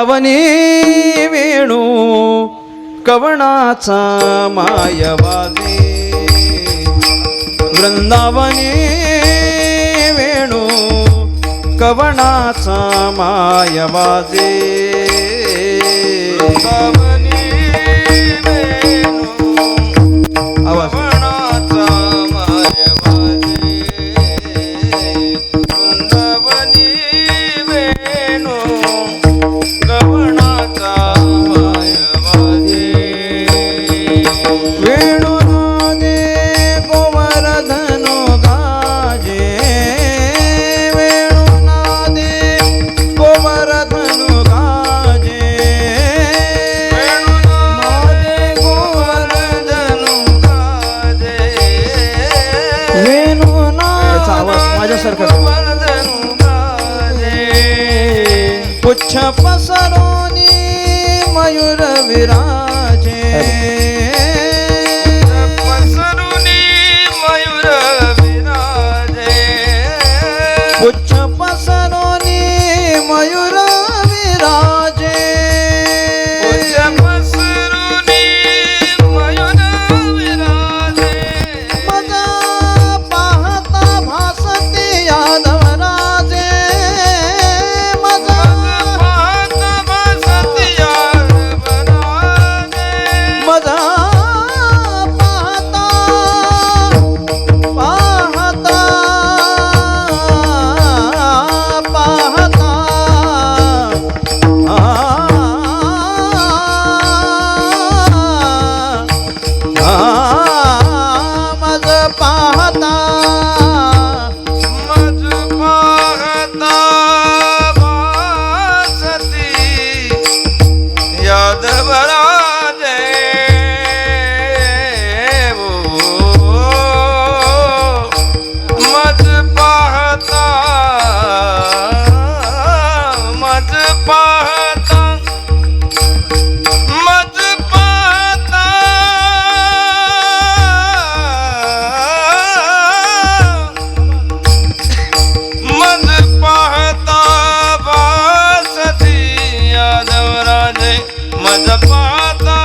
वृंदावनी वेणू कवणाचा मायवाजे वृंदावनी वेणू कवणाचा मायवाजे वृंदावनी वेणू आवाज. मायवाजे. वृंदावनी माझ्यासारखा. पुच्छ पसरोनी मयूर विराजे पसरुनी मयूर विराजे पुच्छ मज पाहता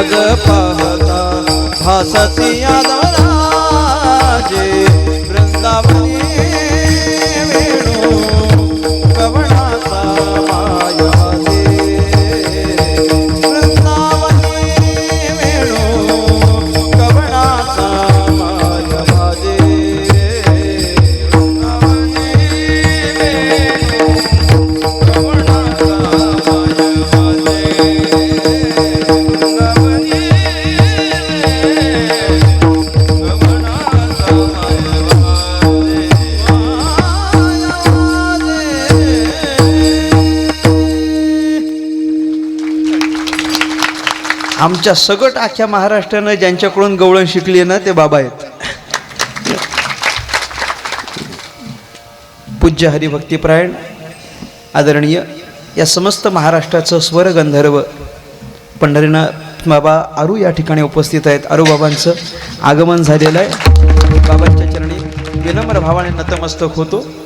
मज पाहता भासती यादवराजे आमच्या सगट अख्ख्या महाराष्ट्रानं ज्यांच्याकडून गवळण शिकली ना ते बाबा आहेत. पूज्य हरिभक्तिपरायण आदरणीय या समस्त महाराष्ट्राचं स्वरगंधर्व पंढरीनाथ बाबा आरू या ठिकाणी उपस्थित आहेत. आरू बाबांचं आगमन झालेलं आहे. बाबांच्या चरणी विनम्र भावाने नतमस्तक होतो.